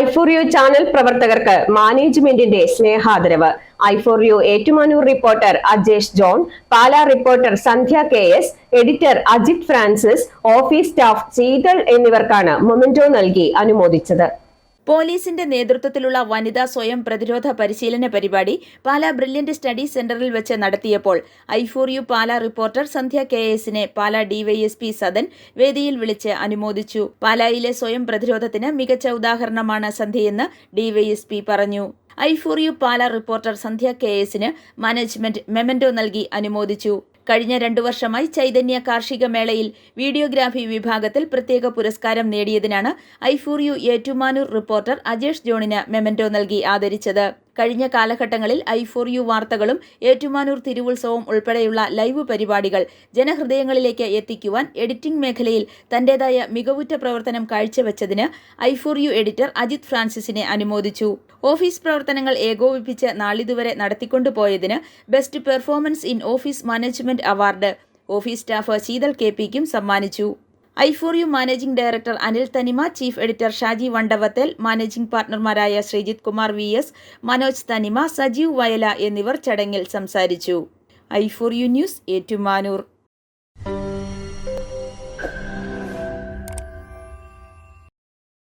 I channel പ്രവർത്തകർക്ക് മാനേജ്മെന്റിന്റെ സ്നേഹാദരവ്. I for Ettumanoor reporter Ajesh John Pala reporter Sandhya K S editor Ajith Francis office staff Sheethal എന്നിവർക്കാണ് memento നൽകി അനുമോദിച്ചത്. പോലീസിന്റെ നേതൃത്വത്തിലുള്ള വനിതാ സ്വയം പ്രതിരോധ പരിശീലന പരിപാടി പാലാ ബ്രില്യന്റ് സ്റ്റഡി സെന്ററിൽ വെച്ച് നടത്തിയപ്പോൾ I for you Pala reporter Sandhya K എസിനെ പാലാ ഡിവൈഎസ്പി സദൻ വേദിയിൽ വിളിച്ച് അനുമോദിച്ചു. പാലായിലെ സ്വയം പ്രതിരോധത്തിന് മികച്ച ഉദാഹരണമാണ് സന്ധ്യയെന്ന് ഡിവൈഎസ്പി പറഞ്ഞു. I for you Pala reporter Sandhya K എസിന് മാനേജ്മെന്റ് മെമന്റോ നൽകി അനുമോദിച്ചു. കഴിഞ്ഞ രണ്ടു വർഷമായി ചൈതന്യ കാർഷിക മേളയിൽ വീഡിയോഗ്രാഫി വിഭാഗത്തിൽ പ്രത്യേക പുരസ്കാരം നേടിയതിനാണ് I for you Ettumanoor reporter Ajesh ജോണിന് മെമന്റോ നൽകി ആദരിച്ചത്. കഴിഞ്ഞ കാലഘട്ടങ്ങളിൽ ഐ ഫോർ യു വാർത്തകളും ഏറ്റുമാനൂർ തിരുവുത്സവം ഉൾപ്പെടെയുള്ള ലൈവ് പരിപാടികൾ ജനഹൃദയങ്ങളിലേക്ക് എത്തിക്കുവാൻ എഡിറ്റിംഗ് മേഖലയിൽ തന്റേതായ മികവുറ്റ പ്രവർത്തനം കാഴ്ചവെച്ചതിന് I for you editor Ajith ഫ്രാൻസിസിനെ അനുമോദിച്ചു. ഓഫീസ് പ്രവർത്തനങ്ങൾ ഏകോപിപ്പിച്ച് നാളിതുവരെ നടത്തിക്കൊണ്ടുപോയതിന് best performance in office management award. Office staff Sheethal K പിക്കും സമ്മാനിച്ചു. I for you managing director Anil Thanima chief editor Shaji Vandavathal managing പാർട്ണർമാരായ Sreejith Kumar V S Manoj Thanima Sajeev Vayala എന്നിവർ ചടങ്ങിൽ സംസാരിച്ചു. I for you news Ettumanoor.